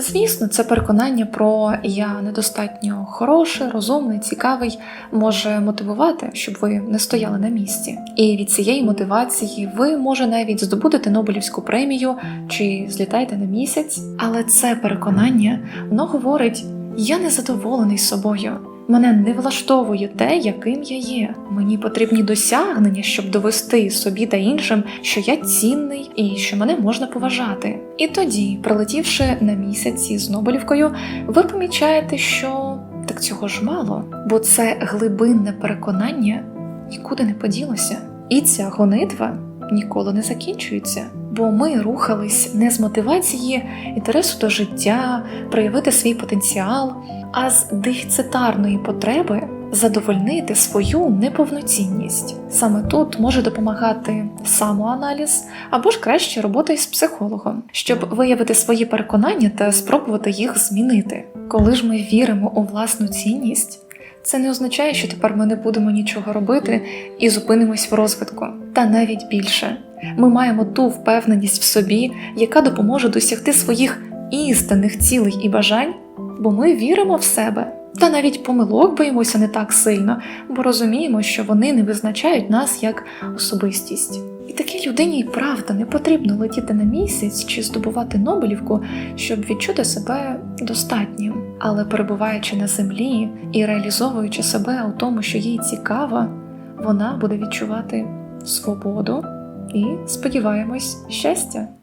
Звісно, це переконання про я недостатньо хороший, розумний, цікавий може мотивувати, щоб ви не стояли на місці. І від цієї мотивації ви може навіть здобудете Нобелівську премію чи злітаєте на місяць. Але це переконання воно говорить: я не задоволений собою. Мене не влаштовує те, яким я є. Мені потрібні досягнення, щоб довести собі та іншим, що я цінний і що мене можна поважати. І тоді, прилетівши на місяці з Нобелівкою, ви помічаєте, що так цього ж мало, бо це глибинне переконання нікуди не поділося. І ця гонитва ніколи не закінчується. Бо ми рухались не з мотивації інтересу до життя, проявити свій потенціал, а з дефіцитарної потреби задовольнити свою неповноцінність. Саме тут може допомагати самоаналіз або ж краще робота із психологом, щоб виявити свої переконання та спробувати їх змінити. Коли ж ми віримо у власну цінність, це не означає, що тепер ми не будемо нічого робити і зупинимось в розвитку. Та навіть більше ми маємо ту впевненість в собі, яка допоможе досягти своїх істинних цілей і бажань, бо ми віримо в себе. Та навіть помилок боїмося не так сильно, бо розуміємо, що вони не визначають нас як особистість. І такій людині і правда не потрібно летіти на місяць чи здобувати Нобелівку, щоб відчути себе достатнім. Але перебуваючи на землі і реалізовуючи себе у тому, що їй цікаво, вона буде відчувати свободу і, сподіваємось, щастя.